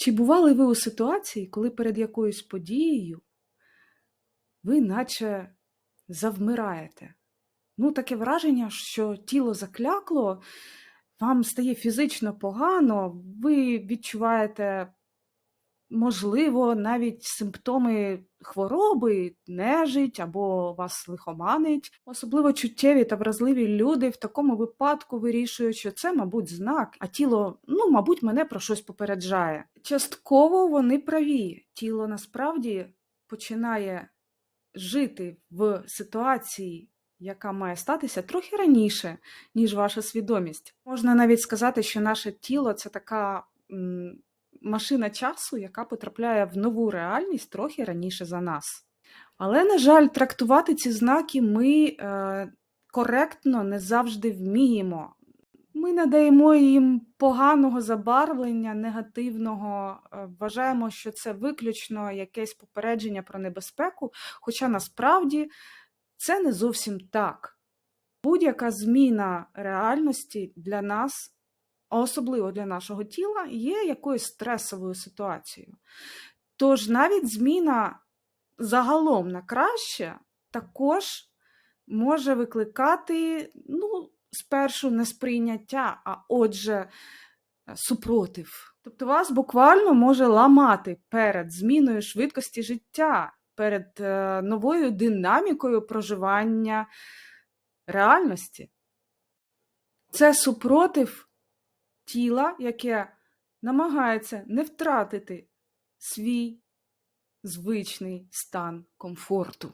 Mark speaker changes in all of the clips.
Speaker 1: Чи бували ви у ситуації, коли перед якоюсь подією ви наче завмираєте? Ну, таке враження, що тіло заклякло, вам стає фізично погано, ви відчуваєте, можливо, навіть симптоми хвороби, нежить або вас лихоманить. Особливо чуттєві та вразливі люди в такому випадку вирішують, що це, мабуть, знак, а тіло, ну, мабуть, мене про щось попереджає. Частково вони праві. Тіло насправді починає жити в ситуації, яка має статися трохи раніше, ніж ваша свідомість. Можна навіть сказати, що наше тіло це така машина часу, яка потрапляє в нову реальність трохи раніше за нас. Але, на жаль, трактувати ці знаки ми е, коректно не завжди вміємо. Ми надаємо їм поганого забарвлення, негативного, е, вважаємо, що це виключно якесь попередження про небезпеку, хоча насправді це не зовсім так. Будь-яка зміна реальності для нас, а особливо для нашого тіла, є якоюсь стресовою ситуацією. Тож навіть зміна загалом на краще також може викликати, ну, спершу не сприйняття, а отже, е, супротив. Тобто вас буквально може ламати перед зміною швидкості життя, перед е, новою динамікою проживання реальності. Це супротив тіла, яке намагається не втратити свій звичний стан комфорту.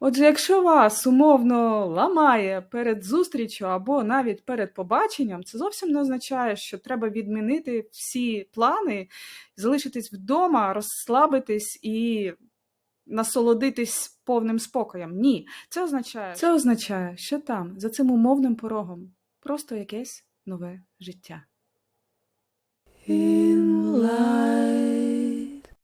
Speaker 1: Отже, якщо вас умовно ламає перед зустрічю або навіть перед побаченням, це зовсім не означає, що треба відмінити всі плани, залишитись вдома, розслабитись і насолодитись повним спокоєм. Ні, це означає, це означає, що там, за цим умовним порогом, просто якесь нове життя.